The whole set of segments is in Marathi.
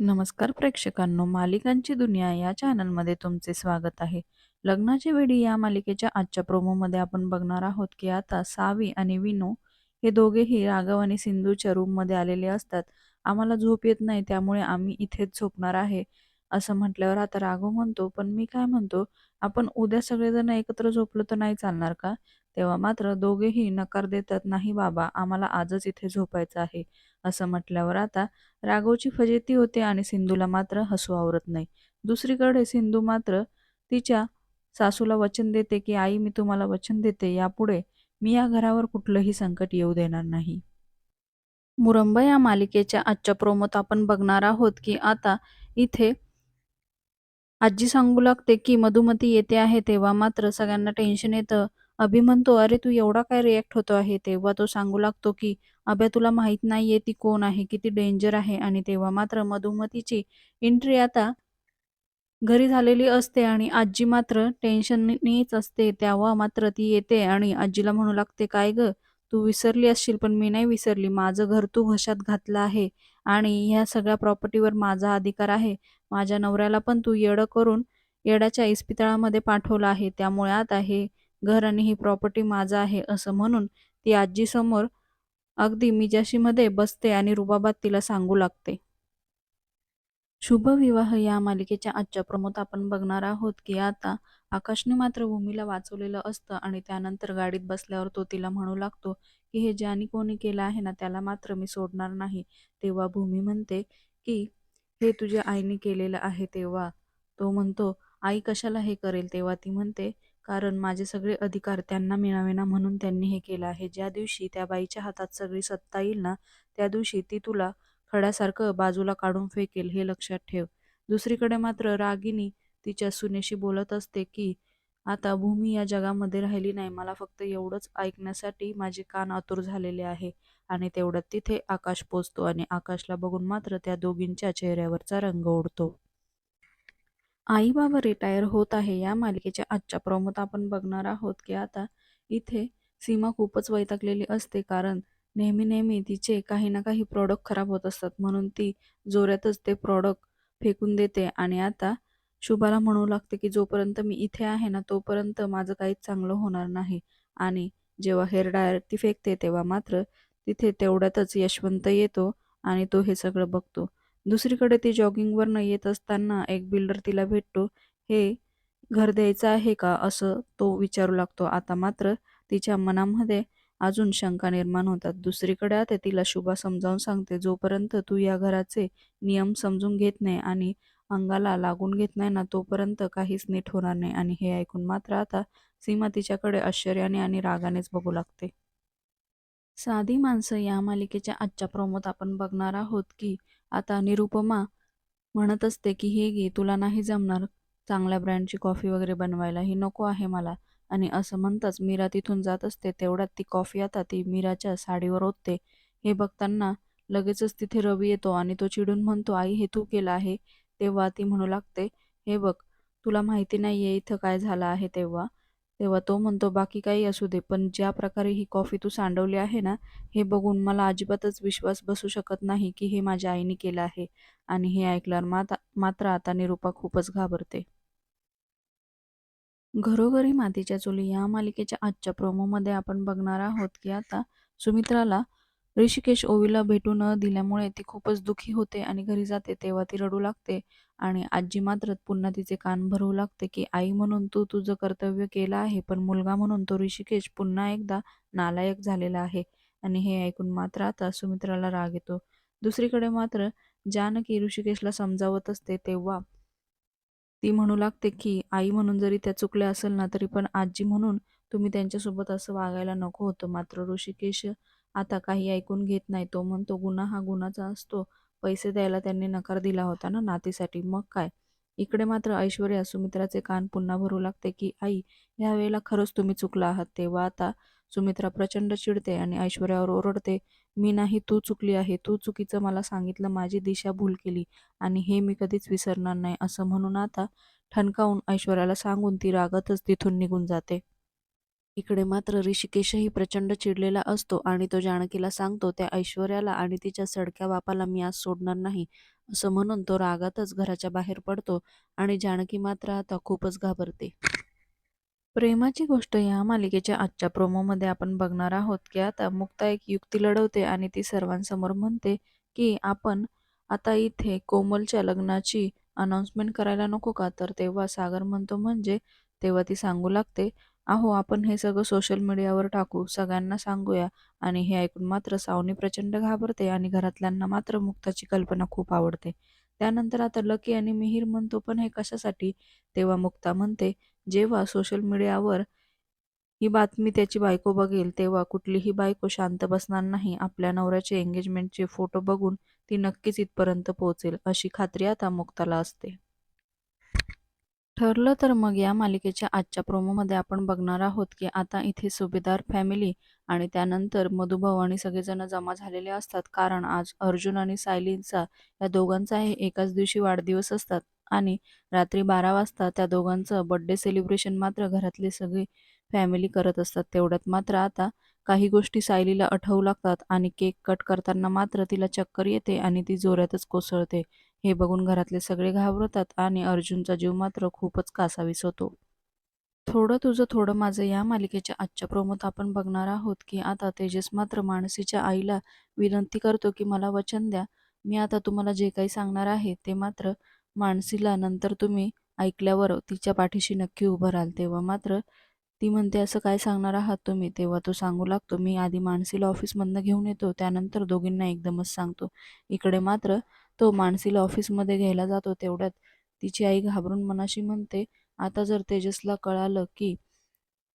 नमस्कार प्रेक्षकांनो मालिकांची दुनिया या चॅनलमध्ये तुमचे स्वागत आहे. लग्नाची वेळी या मालिकेच्या आजच्या प्रोमोमध्ये आपण बघणार आहोत की आता सावी आणि विनो हे दोघेही राघव आणि सिंधूच्या रूममध्ये आलेले असतात. आम्हाला झोप येत नाही त्यामुळे आम्ही इथेच झोपणार आहे. असं म्हटल्यावर आता राघव म्हणतो पण मी काय म्हणतो आपण उद्या सगळेजण एकत्र झोपलो तर नाही चालणार का? तेव्हा मात्र दोघेही नकार देतात नाही बाबा आम्हाला आजच इथे झोपायचं आहे असं म्हटल्यावर आता राघवची फजेती होते आणि सिंधूला मात्र हसू आवरत नाही. दुसरीकडे सिंधू मात्र तिच्या सासूला वचन देते की आई मी तुम्हाला वचन देते यापुढे मी या घरावर कुठलंही संकट येऊ देणार नाही. मुरंबा या मालिकेच्या आजच्या प्रोमोत आपण बघणार आहोत की आता इथे आजी सांगू लागते की मधुमती येते आहे तेव्हा मात्र सगळ्यांना टेन्शन येतं. अभि म्हणतो अरे तू एवढा काय रिॲक्ट होतो आहे? तेव्हा तो सांगू लागतो की अभ्या तुला माहीत नाहीये ती कोण आहे किती डेंजर आहे. आणि तेव्हा मात्र मधुमतीची एंट्री आता घरी झालेली असते आणि आजी मात्र टेन्शननीच असते. तेव्हा मात्र ती येते आणि आजीला म्हणू लागते काय ग तू विसरली असशील पण मी नाही विसरली. माझं घर तू घशात घातलं आहे. आणि ह्या सगळ्या प्रॉपर्टीवर माझा अधिकार आहे. माझ्या नवऱ्याला पण तू येडं करून येडाच्या इस्पितळामध्ये पाठवलं आहे. त्यामुळे आता हे घर आणि ही प्रॉपर्टी माझं आहे असं म्हणून ती आजीसमोर अगदी मिजाशीमध्ये बसते आणि रुबाबात तिला सांगू लागते. शुभविवाह या मालिकेच्या आजच्या प्रमोत आपण बघणार आहोत की आता आकाशने मात्र भूमीला वाचवलेलं असतं आणि त्यानंतर गाडीत बसल्यावर तो तिला म्हणू लागतो की हे ज्यानी कोणी केलं आहे ना त्याला मात्र मी सोडणार नाही. तेव्हा भूमी म्हणते की हे तुझ्या आईने केलेलं आहे तेव्हा. तो म्हणतो आई कशाला हे करेल? तेव्हा ती म्हणते कारण माझे सगळे अधिकार त्यांना मिळावे ना म्हणून त्यांनी हे केलं आहे. ज्या दिवशी त्या बाईच्या हातात सगळी सत्ता येईल ना त्या दिवशी ती तुला खड्यासारखं बाजूला काढून फेकेल हे लक्षात ठेव. दुसरीकडे मात्र रागिनी तिच्या सुनेशी बोलत असते की आता भूमी या जगामध्ये राहिली नाही. मला फक्त एवढंच ऐकण्यासाठी माझे कान आतुर झालेले आहे आणि तेवढ्यात तिथे आकाश पोचतो आणि आकाशला बघून मात्र त्या दोघींच्या चेहऱ्यावरचा रंग उडतो आई बाबा रिटायर होत आहे. या मालिकेच्या आजच्या प्रमोत आपण बघणार आहोत की आता इथे सीमा खूपच वैतागलेली असते कारण नेहमी नेहमी तिचे काही ना काही प्रॉडक्ट खराब होत असतात. म्हणून ती जोरातच ते प्रॉडक्ट फेकून देते. आणि आता शुभाला म्हणू लागते की जोपर्यंत मी इथे आहे ना तोपर्यंत माझं काहीच चांगलं होणार नाही. आणि जेव्हा हेअर डायर ती फेकते तेव्हा मात्र तिथे तेवढ्यातच यशवंत येतो आणि तो हे सगळं बघतो. दुसरीकडे ती जॉगिंगवरनं येत असताना एक बिल्डर तिला भेटतो. हे घर द्यायचं आहे का? असं तो विचारू लागतो. आता मात्र तिच्या मनामध्ये अजून शंका निर्माण होतात. दुसरीकडे आता तिला शुभा समजावून सांगते जोपर्यंत तू या घराचे नियम समजून घेत नाही आणि अंगाला लागून घेत नाही ना तोपर्यंत काहीच नीट होणार नाही. आणि हे ऐकून मात्र आता सीमा तिच्याकडे आश्चर्याने आणि रागानेच बघू लागते. साधी माणसं या मालिकेच्या आजच्या प्रोमोत आपण बघणार आहोत की आता निरुपमा म्हणत असते की हे घे तुला नाही जमणार चांगल्या ब्रँडची कॉफी वगैरे बनवायला. ही नको आहे मला. आणि असं म्हणताच मीरा तिथून जात असते. तेवढ्यात ती कॉफी आता ती मीराच्या साडीवर ओतते. हे बघताना लगेचच तिथे रवी येतो आणि तो चिडून म्हणतो आई हे तू केलं आहे? तेव्हा ती म्हणू लागते हे बघ तुला माहिती नाही आहे इथं काय झालं आहे तेव्हा? तेव्हा तो म्हणतो बाकी काही असू दे पण ज्या प्रकारे ही कॉफी तू सांडवली आहे ना हे बघून मला अजिबातच विश्वास बसू शकत नाही की हे माझ्या आईने केलं आहे. आणि हे ऐकल्यावर माता मात्र आता निरूपा खूपच घाबरते. घरोघरी मातीच्या चुली या मालिकेच्या आजच्या प्रोमोमध्ये आपण बघणार आहोत की आता सुमित्राला ऋषिकेश ओवीला भेटू न दिल्यामुळे ती खूपच दुःखी होते आणि घरी जाते तेव्हा ती रडू लागते. आणि आजी मात्र पुन्हा तिचे कान भरवू लागते की आई म्हणून तू तुझं कर्तव्य केलं आहे पण मुलगा म्हणून तो ऋषिकेश पुन्हा एकदा नालायक झालेला आहे. आणि हे ऐकून मात्र आता सुमित्राला राग येतो. दुसरीकडे मात्र जानकी ऋषिकेशला समजावत असते तेव्हा ती म्हणू लागते की आई म्हणून जरी त्या चुकल्या असेल ना तरी पण आजी म्हणून तुम्ही त्यांच्यासोबत असं वागायला नको होतं. मात्र ऋषिकेश आता काही ऐकून घेत नाही. तो म्हणतो गुन्हा हा गुन्हाचा असतो. पैसे द्यायला त्यांनी नकार दिला होता ना नातीसाठी. मग काय? इकडे मात्र ऐश्वर्या सुमित्राचे कान पुन्हा भरू लागते की आई ह्या वेळेला खरंच तुम्ही चुकला आहात. तेव्हा आता सुमित्रा प्रचंड चिडते आणि ऐश्वर्यावर ओरडते मी नाही तू चुकली आहे तू चुकीचं मला सांगितलं माझी दिशा भूल केली आणि हे मी कधीच विसरणार नाही असं म्हणून आता ठणकावून ऐश्वर्याला सांगून ती रागातच तिथून निघून जाते. इकडे मात्र ऋषिकेशही प्रचंड चिडलेला असतो आणि तो जानकीला सांगतो त्या ऐश्वर्याला आणि तिच्या सडक्या बापाला मी आज सोडणार नाही असं म्हणून तो रागातच घराच्या बाहेर पडतो आणि जानकी मात्र आता खूपच घाबरते. प्रेमाची गोष्ट या मालिकेच्या आजच्या प्रोमोमध्ये आपण बघणार आहोत की आता मुक्ता एक युक्ती लढवते आणि ती सर्वांसमोर म्हणते की आपण आता इथे कोमलच्या लग्नाची अनाउन्समेंट करायला नको का? तर तेव्हा सागर म्हणतो म्हणजे? तेव्हा ती सांगू लागते अहो आपण हे सगळं सोशल मीडियावर टाकू सगळ्यांना सांगूया आणि हे ऐकून मात्र सावनी प्रचंड घाबरते आणि घरातल्यांना मात्र मुक्ताची कल्पना खूप आवडते. त्यानंतर आता लकी आणि मिहीर म्हणतो पण हे कशासाठी? तेव्हा मुक्ता म्हणते जेव्हा सोशल मीडियावर ही बातमी त्याची बायको बघेल तेव्हा कुठलीही बायको शांत बसणार नाही. आपल्या नवऱ्याचे एंगेजमेंटचे फोटो बघून ती नक्कीच इथपर्यंत पोहोचेल अशी खात्री आता मुक्ताला असते. ठरलं तर मग या मालिकेच्या आजच्या प्रोमोमध्ये आपण बघणार आहोत की आता इथे सुभेदार फॅमिली आणि त्यानंतर मधुभाऊ आणि सगळेजण जमा झालेले असतात. कारण आज अर्जुन आणि सायलींचा या दोघांचाही एकाच दिवशी वाढदिवस असतात. आणि रात्री बारा वाजता त्या दोघांचं बड्डे सेलिब्रेशन मात्र घरातले सगळे फॅमिली करत असतात. तेवढ्यात मात्र आता काही गोष्टी सायलीला आठवू लागतात आणि केक कट करताना मात्र तिला चक्कर येते आणि ती जोरातच कोसळते. हे बघून घरातले सगळे घाबरतात आणि अर्जुनचा जीव मात्र खूपच कासावीस होतो. थोडं तुझं थोडं माझं या मालिकेच्या आजच्या प्रोमोत आपण बघणार आहोत की आता तेजस मात्र मानसीच्या आईला विनंती करतो की मला वचन द्या. मी आता तुम्हाला जे काही सांगणार आहे ते मात्र मानसीला नंतर तुम्ही ऐकल्यावर तिच्या पाठीशी नक्की उभं राहाल तेव्हा. मात्र ती म्हणते असं काय सांगणार आहात तुम्ही? तेव्हा तो सांगू लागतो मी आधी मानसीला ऑफिसमधनं घेऊन येतो त्यानंतर दोघींना एकदमच सांगतो. इकडे मात्र तो मानसीला ऑफिसमध्ये घ्यायला जातो तेवढ्यात तिची आई घाबरून मनाशी म्हणते आता जर तेजसला कळालं की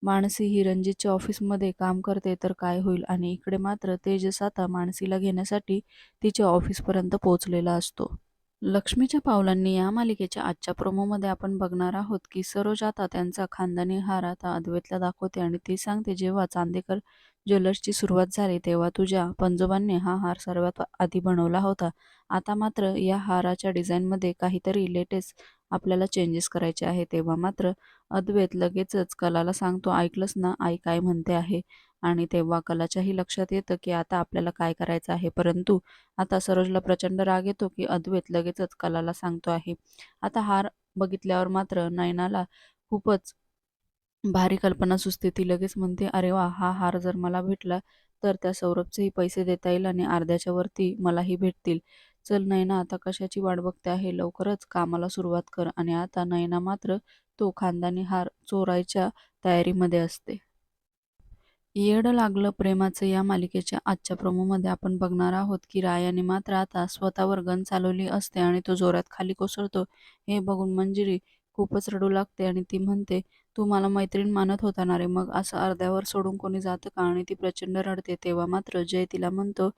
मानसी ही रणजितच्या ऑफिसमध्ये काम करते तर काय होईल? आणि इकडे मात्र तेजस आता मानसीला घेण्यासाठी तिच्या ऑफिसपर्यंत पोहोचलेला असतो. लक्ष्मीच्या पावलांनी या मालिकेच्या आजच्या प्रोमोमध्ये आपण बघणार आहोत की सरोज आता त्यांचा खानदानी हार आता अद्वैतला दाखवते आणि ती सांगते जेव्हा चांदेकर ज्वेलर्सची सुरुवात झाली तेव्हा तुझ्या पंजोबांनी हा हार सर्वात आधी बनवला होता. आता मात्र या हाराच्या डिझाईनमध्ये काहीतरी लेटेस्ट आपल्याला चेंजेस करायचे आहे. तेव्हा मात्र अद्वैत लगेचच कलाला सांगतो ऐकलंच ना आई काय म्हणते आहे? आणि तेव्हा कलाच्याही लक्षात येतं की आता आपल्याला काय करायचं आहे. परंतु आता सरोजला प्रचंड राग येतो की अद्वैत लगेचच कलाला सांगतो आहे. आता हार बघितल्यावर मात्र नयनाला खूपच भारी कल्पना सुचते. ती लगेच म्हणते अरे वा हा हार जर मला भेटला तर त्या सौरभचेही पैसे देता येईल आणि अर्ध्याच्या वरती मलाही भेटतील. चल नयना आता कशाची वाट बघते आहे? लवकरच कामाला सुरुवात कर. आणि आता नयना मात्र तो खानदानी हार चोरायच्या तयारीमध्ये असते. येड लागलं प्रेमाचं या मालिकेच्या आजच्या प्रोमोमध्ये. आपण बघणार आहोत की रायाने मात्र आता स्वतःवर गन चालवली असते आणि तो जोरात खाली कोसळतो. हे बघून मंजिरी खूपच रडू लागते आणि ती म्हणते तू मला मैत्रीण मानत होता ना रे. मग असं अर्ध्यावर सोडून कोणी जातं का? आणि ती प्रचंड रडते. तेव्हा मात्र जय तिला म्हणतो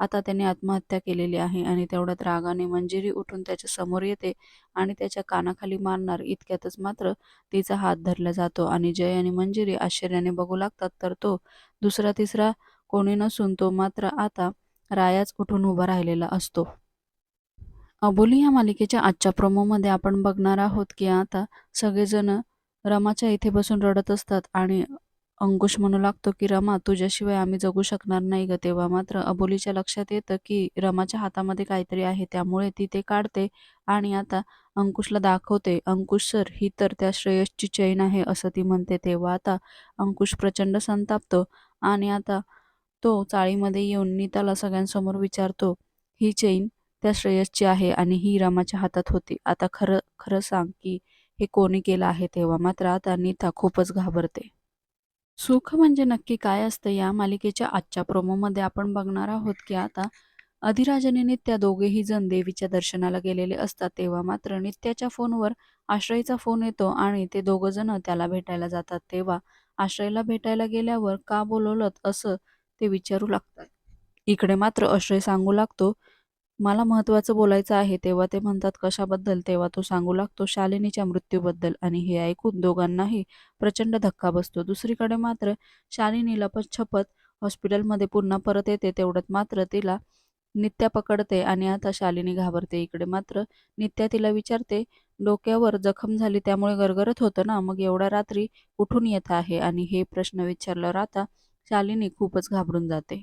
आता त्याने आत्महत्या केलेली आहे आणि तेवढ्यात रागाने मंजिरी उठून त्याच्यासमोर येते आणि त्याच्या कानाखाली मारणार. इतक्यातच मात्र तिचा हात धरला जातो आणि जय आणि मंजिरी आश्चर्याने बघू लागतात. तर तो दुसरा तिसरा कोणी नसून तो मात्र आता रायाच उठून उभा राहिलेला असतो. अबोली या मालिकेच्या आजच्या प्रोमोमध्ये आपण बघणार आहोत की आता सगळेजण रमाच्या इथे बसून रडत असतात आणि अंकुश म्हणू लागतो की रमा तुझ्याशिवाय आम्ही जगू शकणार नाही ग. तेव्हा मात्र अबोलीच्या लक्षात येतं की रमाच्या हातामध्ये काहीतरी आहे त्यामुळे ती ते काढते आणि आता अंकुशला दाखवते अंकुश सर ही तर त्या श्रेयसची चैन आहे असं ती म्हणते. तेव्हा आता अंकुश प्रचंड संतापतो आणि आता तो चाळीमध्ये येऊन नीताला सगळ्यांसमोर विचारतो ही चैन त्या श्रेयसची आहे आणि ही रमाच्या हातात होती. आता खरं खरं सांग की हे कोणी केलं आहे तेव्हा मात्र आता नीता खूपच घाबरते. सुख म्हणजे नक्की काय असतं या मालिकेच्या आजच्या प्रोमोमध्ये आपण बघणार आहोत की आता अधिराजने नित्या दोघेही जण देवीच्या दर्शनाला गेलेले असतात तेव्हा मात्र नित्याच्या फोनवर आश्रयचा फोन येतो आणि ते दोघं जण त्याला भेटायला जातात. तेव्हा आश्रयला भेटायला गेल्यावर का बोलवलं असं ते विचारू लागतात. इकडे मात्र आश्रय सांगू लागतो मला महत्त्वाचं बोलायचं आहे तेव्हा ते म्हणतात कशाबद्दल? तेव्हा तो सांगू लागतो शालिनीच्या मृत्यूबद्दल. आणि हे ऐकून दोघांनाही प्रचंड धक्का बसतो. दुसरीकडे मात्र शालिनी लपत छपत हॉस्पिटलमध्ये पुन्हा परत येते तेवढ्यात मात्र तिला नित्या पकडते आणि आता शालिनी घाबरते इकडे. मात्र नित्या तिला विचारते डोक्यावर जखम झाली त्यामुळे गरगरत होतं ना? मग एवढ्या रात्री कुठून येत आहे? आणि हे प्रश्न विचारल्यावर आता शालिनी खूपच घाबरून जाते.